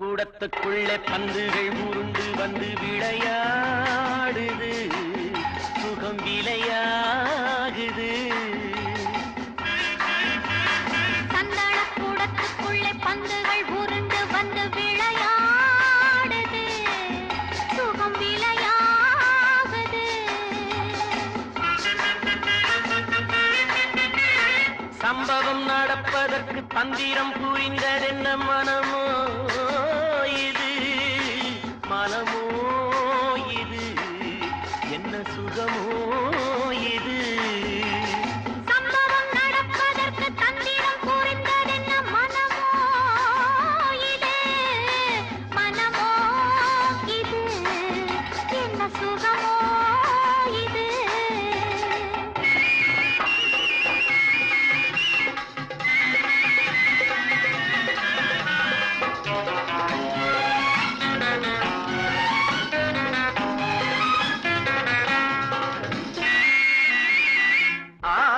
கூடத்துக்குள்ளே பந்துகள் உருண்டு வந்து விளையாடுது. சுகம் விளையாகுது சந்தன கூடத்துக்குள்ளே பந்துகள் சம்பவம் நடப்பதற்கு தந்திரம் புரிந்ததென்ன மனமோ இது? மனமோ இது? என்ன சுகமோ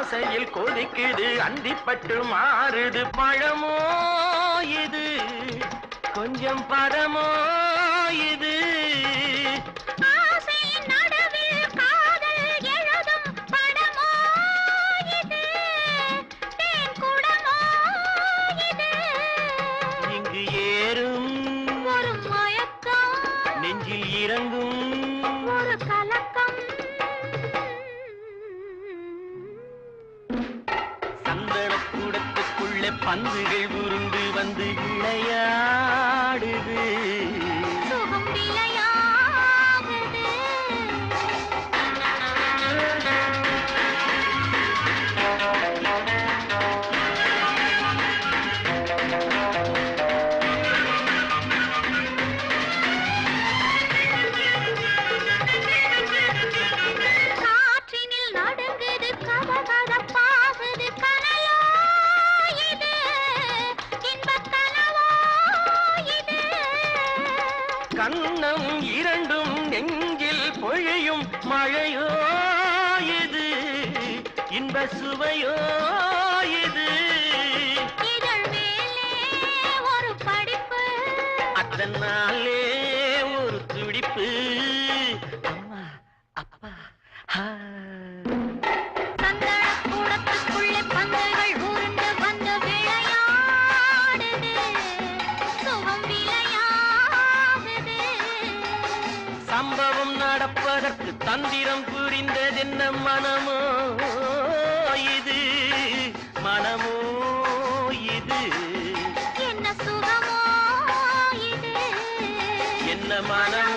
ஆசையில் கொதிக்குது அந்திப்பட்டு மாறுது பழமோ இது? கொஞ்சம் பதமோ இது? பந்துகள் உருண்டு வந்து விளையாடுது கண்ணம் இரண்டும் நெஞ்சில் பொழியும் மழையோ இது? இன்ப சுவையோ இது? ஒரு படிப்பு. அதனாலே ஒரு துடிப்பு. அம்மா அப்பா ஆ. நடப்பதற்கு தந்திரம் புரிந்ததென்ன மனமோ இது? மனமோ இது? என்ன சுகமோ இது? என்ன மனமோ